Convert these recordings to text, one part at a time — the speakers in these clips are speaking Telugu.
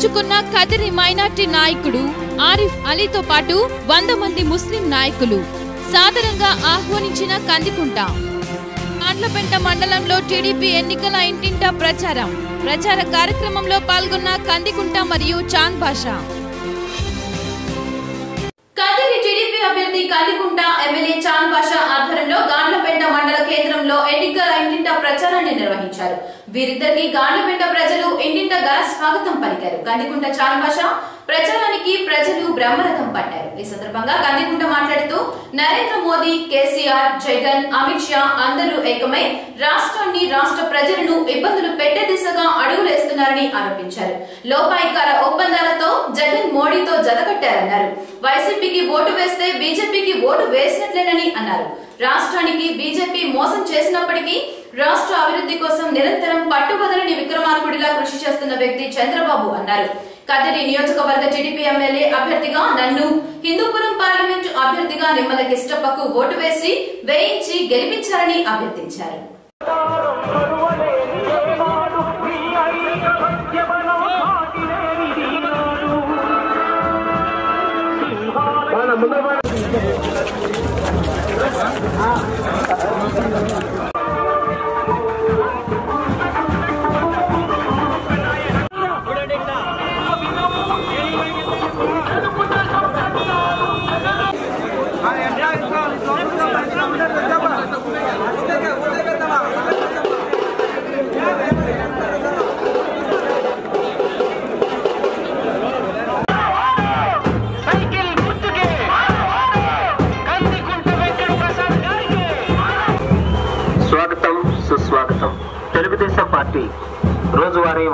తీర్థం పుచ్చుకున్న కదిరి మైనార్టీ నాయకుడు ఆరిఫ్ అలీతో పాటు వంద మంది ముస్లిం నాయకులు సాదరంగా ఆహ్వానించిన కందికుంట. కాండ్లపెంట మండలంలో టీడీపీ ఎన్నికల ఇంటింటా ప్రచారం. ప్రచార కార్యక్రమంలో పాల్గొన్న కందికుంట మరియు చాంద్ భాషా. కదిరి టీడీపీ అభ్యర్థి కందికుంట ఎమ్మెల్యే చాంద్ బాషా ఆధ్వర్యంలో గాండ్లపేట మండల కేంద్రంలో ఎన్నికల ఇంటింటా ప్రచారాన్ని నిర్వహించారు. వీరిద్దరికి గాండ్లపేట ప్రజలు ఇంటింటగా స్వాగతం పలికారు. కందికుంట చాంద్ ప్రచారానికి ప్రజలు బ్రహ్మరథం పట్టారు. ఈ సందర్భంగా కందికుంట మాట్లాడుతూ నరేంద్ర మోదీ కేసీఆర్ జగన్ అమిత్ షా అందరూ ఏకమై రాష్ట్రాన్ని రాష్ట్ర ప్రజలను ఇబ్బందులు పెట్టే దిశగా అడుగులేస్తున్నారని ఆరోపించారు. లోపాయికార ఒప్పందాలతో జగన్ మోడీతో జతకట్టారన్నారు. వైసీపీకి ఓటు వేస్తే బీజేపీకి ఓటు వేసినట్లేనని అన్నారు. రాష్ట్రానికి బీజేపీ మోసం చేసినప్పటికీ రాష్ట్ర అభివృద్ధి కోసం నిరంతరం పట్టుబదలని విక్రమార్కుడిలా కృషి చేస్తున్న వ్యక్తి చంద్రబాబు అన్నారు. కదిరి నియోజకవర్గ టీడీపీ ఎమ్మెల్యే అభ్యర్థిగా నన్ను హిందూపురం పార్లమెంటు అభ్యర్థిగా నిమ్మల కిష్టప్పకు ఓటు వేసి వేయించి గెలిపించాలని అభ్యర్థించారు.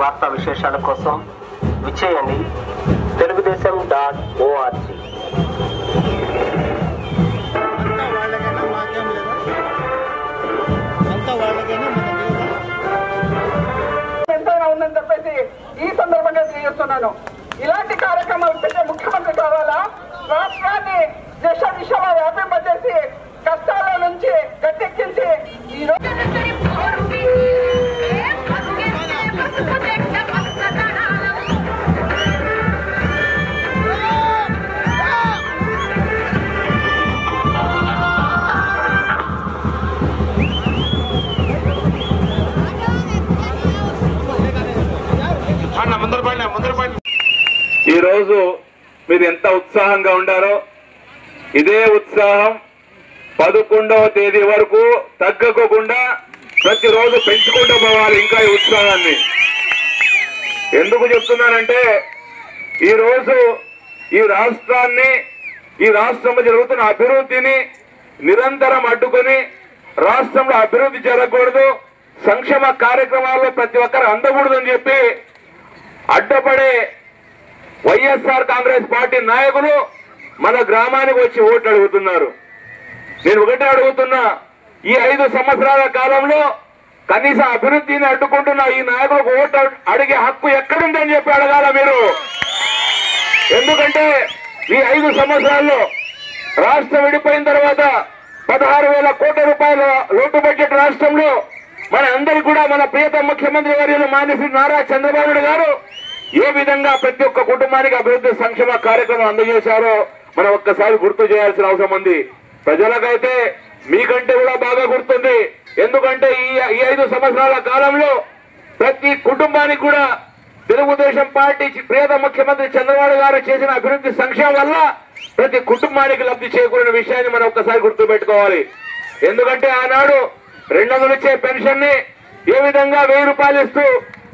వార్తా విశేషాల కోసం విచ్చేయండి. తెలుగుదేశం డాట్ ఓఆర్జీ ఈ సందర్భంగా తెలియజేస్తున్నాను. ఈరోజు మీరు ఎంత ఉత్సాహంగా ఉండారో ఇదే ఉత్సాహం పదకొండవ తేదీ వరకు తగ్గకోకుండా ప్రతిరోజు పెంచుకుంటూ పోవాలి ఇంకా ఈ ఉత్సాహాన్ని. ఎందుకు చెప్తున్నానంటే ఈరోజు ఈ రాష్ట్రాన్ని ఈ రాష్ట్రంలో జరుగుతున్న అభివృద్ధిని నిరంతరం అడ్డుకొని రాష్ట్రంలో అభివృద్ధి జరగకూడదు సంక్షేమ కార్యక్రమాల్లో ప్రతి ఒక్కరు అందకూడదని చెప్పి అడ్డపడే వైఎస్ఆర్ కాంగ్రెస్ పార్టీ నాయకులు మన గ్రామానికి వచ్చి ఓట్లు అడుగుతున్నారు. నేను ఒకటే అడుగుతున్నా ఈ ఐదు సంవత్సరాల కాలంలో కనీస అభివృద్ధిని అడ్డుకుంటున్న ఈ నాయకులకు ఓటు అడిగే హక్కు ఎక్కడుందని చెప్పి అడగాల మీరు? ఎందుకంటే ఈ ఐదు సంవత్సరాల్లో రాష్ట్రం విడిపోయిన తర్వాత పదహారు వేల కోట్ల రూపాయల లోటు బడ్జెట్ రాష్ట్రంలో మన అందరికీ కూడా మన ప్రియత ముఖ్యమంత్రి వర్యులు మానేసి నారా చంద్రబాబు గారు ఏ విధంగా ప్రతి ఒక్క కుటుంబానికి అభివృద్ధి సంక్షేమ కార్యక్రమం అందజేశారో మనం ఒక్కసారి గుర్తు చేయాల్సిన అవసరం ఉంది. ప్రజలకైతే మీకంటే కూడా బాగా గుర్తుంది. ఎందుకంటే ఈ ఈ ఐదు సంవత్సరాల కాలంలో ప్రతి కుటుంబానికి కూడా తెలుగుదేశం పార్టీ చి- ప్రియత ముఖ్యమంత్రి చంద్రబాబు గారు చేసిన అభివృద్ధి సంక్షేమం వల్ల ప్రతి కుటుంబానికి లబ్ధి చేకూరిన విషయాన్ని మనం ఒక్కసారి గుర్తుపెట్టుకోవాలి ఎందుకంటే ఆనాడు రెండు వందలు ఇచ్చే పెన్షన్ని ఏ విధంగా వెయ్యి రూపాయలు ఇస్తూ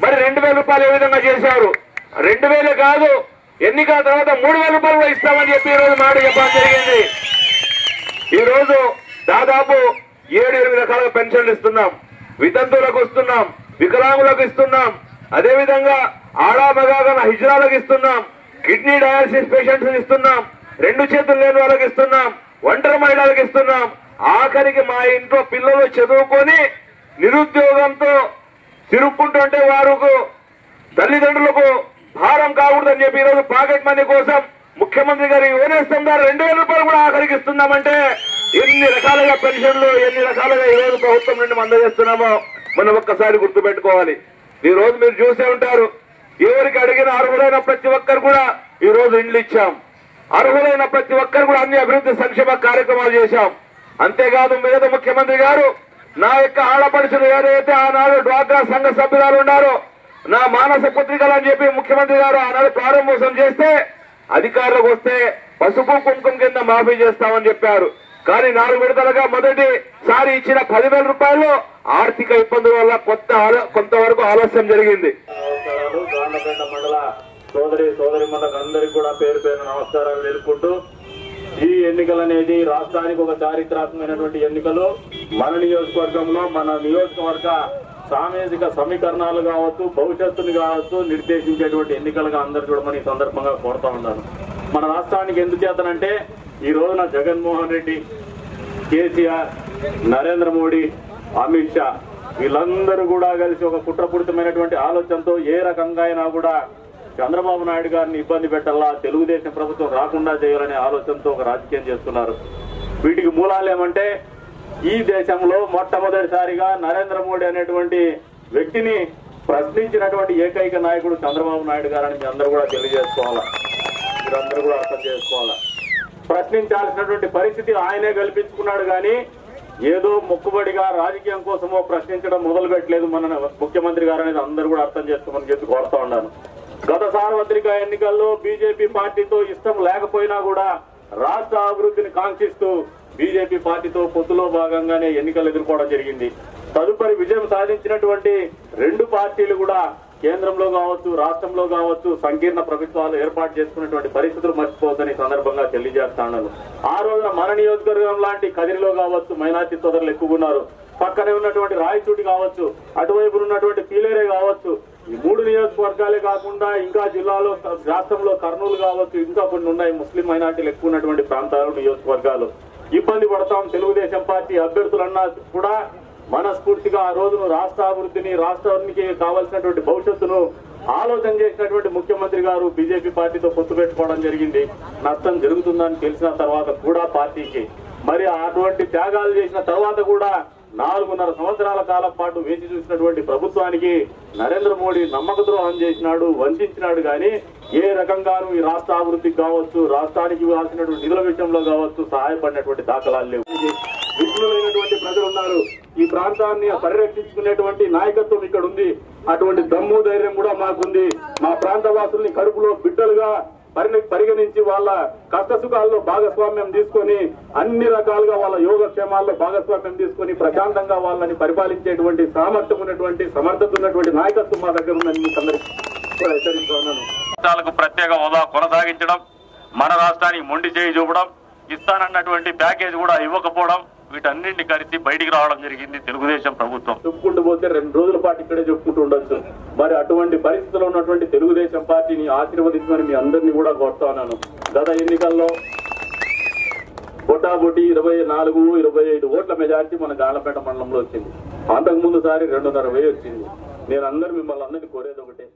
మరి రెండు వేల రూపాయలు ఏ విధంగా చేశారు? రెండు వేలు కాదు. ఎన్నికల తర్వాత మూడు వేల రూపాయలు కూడా ఇస్తామని చెప్పి ఈరోజు రోజు మాట చెప్పడం జరిగింది. ఈరోజు దాదాపు ఏడు ఎనిమిది రకాల పెన్షన్లు ఇస్తున్నాం. వితంతువులకు ఇస్తున్నాం. వికలాంగులకు ఇస్తున్నాం. అదేవిధంగా ఆడా మగాగన హిజ్రాలకు ఇస్తున్నాం. కిడ్నీ డయాలసిస్ పేషెంట్స్ ఇస్తున్నాం. రెండు చేతులు లేని వాళ్ళకి ఇస్తున్నాం. ఒంటరి మహిళలకు ఇస్తున్నాం. ఆఖరికి మా ఇంట్లో పిల్లలు చదువుకొని నిరుద్యోగంతో తిరుక్కుంటుంటే వారుకు తల్లిదండ్రులకు భారం కాకూడదని చెప్పి ఈరోజు పాకెట్ మనీ కోసం ముఖ్యమంత్రి గారి ఓనేస్తాం ద్వారా రెండు వేల రూపాయలు కూడా ఆఖరికి ఇస్తున్నామంటే ఎన్ని రకాలుగా పెన్షన్లు ఎన్ని రకాలుగా ఈ రోజు ప్రభుత్వం నుండి అందజేస్తున్నామో మనం ఒక్కసారి గుర్తుపెట్టుకోవాలి. ఈ రోజు మీరు చూసే ఉంటారు. ఎవరికి అడిగిన అర్హులైన ప్రతి ఒక్కరు కూడా ఈ రోజు ఇండ్లు ఇచ్చాం. అర్హులైన ప్రతి ఒక్కరు కూడా అన్ని అభివృద్ధి సంక్షేమ కార్యక్రమాలు చేశాం. అంతేకాదు మీద ముఖ్యమంత్రి గారు నా యొక్క ఆడపడుచులు ఏదైతే ఆనాడు డ్వాక్రా సంఘ సభ్యురాలు ఉన్నారో నా మానస పత్రికలు అని చెప్పి ముఖ్యమంత్రి గారు ఆనాడు ప్రారంభోత్సవం చేస్తే అధికారులకు వస్తే పసుపు కుంకుమ కింద మాఫీ చేస్తామని చెప్పారు. కానీ నాలుగు విడతలుగా మొదటిసారి ఇచ్చిన పదివేల రూపాయలు ఆర్థిక ఇబ్బందుల వల్ల కొత్త కొంతవరకు ఆలస్యం జరిగింది. మండల సోదరి సోదరి అందరికి కూడా పేరు పేరు నమస్కారాలు తెలుపుకుంటూ ఈ ఎన్నికలు అనేది రాష్ట్రానికి ఒక చారిత్రాత్మకమైనటువంటి ఎన్నికలు. మన నియోజకవర్గంలో మన నియోజకవర్గ సామాజిక సమీకరణాలు కావచ్చు భవిష్యత్తుని కావచ్చు నిర్దేశించేటువంటి ఎన్నికలుగా అందరు చూడమని సందర్భంగా కోరుతా ఉన్నాను. మన రాష్ట్రానికి ఎందుచేతనంటే ఈ రోజున జగన్మోహన్ రెడ్డి కేసీఆర్ నరేంద్ర మోడీ అమిత్ షా వీళ్ళందరూ కూడా కలిసి ఒక కుట్రపూరితమైనటువంటి ఆలోచనతో ఏ రకంగా అయినా కూడా చంద్రబాబు నాయుడు గారిని ఇబ్బంది పెట్టాలా తెలుగుదేశం ప్రభుత్వం రాకుండా చేయాలనే ఆలోచనతో ఒక రాజకీయం చేస్తున్నారు. వీటికి మూలాలు ఏమంటే ఈ దేశంలో మొట్టమొదటిసారిగా నరేంద్ర మోడీ అనేటువంటి వ్యక్తిని ప్రశ్నించినటువంటి ఏకైక నాయకుడు చంద్రబాబు నాయుడు గారని మీ అందరూ కూడా తెలియజేసుకోవాలా? మీరందరూ కూడా అర్థం చేసుకోవాలా? ప్రశ్నించాల్సినటువంటి పరిస్థితి ఆయనే కల్పించుకున్నాడు కానీ ఏదో మొక్కుబడిగా రాజకీయం కోసమో ప్రశ్నించడం మొదలు పెట్టలేదు మన ముఖ్యమంత్రి గారు అనేది అందరూ కూడా అర్థం చేసుకోమని చెప్పి కోరుతా ఉన్నాను. గత సార్వత్రిక ఎన్నికల్లో బీజేపీ పార్టీతో ఇష్టం లేకపోయినా కూడా రాష్ట్ర అభివృద్ధిని కాంక్షిస్తూ బీజేపీ పార్టీతో పొత్తులో భాగంగానే ఎన్నికలు ఎదుర్కోవడం జరిగింది. తదుపరి విజయం సాధించినటువంటి రెండు పార్టీలు కూడా కేంద్రంలో కావచ్చు రాష్ట్రంలో కావచ్చు సంకీర్ణ ప్రభుత్వాలు ఏర్పాటు చేసుకున్నటువంటి పరిస్థితులు మర్చిపోవద్దని సందర్భంగా తెలియజేస్తాను ఆ రోజున మన నియోజకవర్గం లాంటి కదిరిలో కావచ్చు మైనార్టీ సోదరులు ఎక్కువన్నారు పక్కనే ఉన్నటువంటి రాయచూటి కావచ్చు అటువైపు ఉన్నటువంటి పీలేరే కావచ్చు ఈ మూడు నియోజకవర్గాలే కాకుండా ఇంకా జిల్లాలో రాష్ట్రంలో కర్నూలు కావచ్చు ఇంకా కొన్ని ఉన్నాయి. ముస్లిం మైనార్టీలు ఎక్కువ ఉన్నటువంటి ప్రాంతాలు నియోజకవర్గాలు. ఇబ్బంది పడతాం. తెలుగుదేశం పార్టీ అభ్యర్థులన్నా కూడా మనస్ఫూర్తిగా ఆ రోజును రాష్ట్ర అభివృద్ధిని రాష్ట్రానికి కావాల్సినటువంటి భవిష్యత్తును ఆలోచన చేసినటువంటి ముఖ్యమంత్రి గారు బీజేపీ పార్టీతో పొత్తు పెట్టుకోవడం జరిగింది. నష్టం జరుగుతుందని తెలిసిన తర్వాత కూడా పార్టీకి. మరి అటువంటి త్యాగాలు చేసిన తర్వాత కూడా నాలుగున్నర సంవత్సరాల కాలం పాటు వేచి చూసినటువంటి ప్రభుత్వానికి నరేంద్ర మోడీ నమ్మక ద్రోహం చేసినాడు వంచినాడు కానీ ఏ రకంగానూ ఈ రాష్ట్ర అభివృద్ధికి కావచ్చు రాష్ట్రానికి రాసినటువంటి నిధుల విషయంలో కావచ్చు సహాయపడినటువంటి దాఖలాలు లేవు. విఘ్నులైనటువంటి ప్రజలు ఉన్నారు. ఈ ప్రాంతాన్ని పరిరక్షించుకునేటువంటి నాయకత్వం ఇక్కడ ఉంది. అటువంటి దమ్ము ధైర్యం కూడా మాకుంది. మా ప్రాంత వాసుల్ని కడుపులో బిడ్డలుగా పరి పరిగణించి వాళ్ళ కష్టసుఖాల్లో భాగస్వామ్యం తీసుకొని అన్ని రకాలుగా వాళ్ళ యోగక్షేమాల్లో భాగస్వామ్యం తీసుకొని ప్రశాంతంగా వాళ్ళని పరిపాలించేటువంటి సామర్థ్యం ఉన్నటువంటి సమర్థత ఉన్నటువంటి నాయకత్వం మా దగ్గర ఉందని మీకు అందరికీ హెచ్చరిస్తున్నాను ప్రత్యేక హోదా కొనసాగించడం మన రాష్ట్రానికి మొండి చేయి చూపడం ఇస్తానన్నటువంటి ప్యాకేజ్ కూడా ఇవ్వకపోవడం వీటన్నింటిని కలిసి బయటికి రావడం జరిగింది తెలుగుదేశం ప్రభుత్వం. చెప్పుకుంటూ పోతే రెండు రోజుల పాటు ఇక్కడే చెప్పుకుంటూ ఉండొచ్చు. మరి అటువంటి పరిస్థితుల్లో ఉన్నటువంటి తెలుగుదేశం పార్టీని ఆశీర్వదించమని మీ అందరినీ కూడా కోరుతా గత ఎన్నికల్లో బొటాబొటి ఇరవై నాలుగు ఇరవై ఐదు ఓట్ల మెజార్టీ మన గాలపేట మండలంలో వచ్చింది. అంతకు ముందు సారి రెండున్నర వెయ్యి వచ్చింది. నేను అందరు మిమ్మల్ని అందరినీ కోరేది ఒకటే.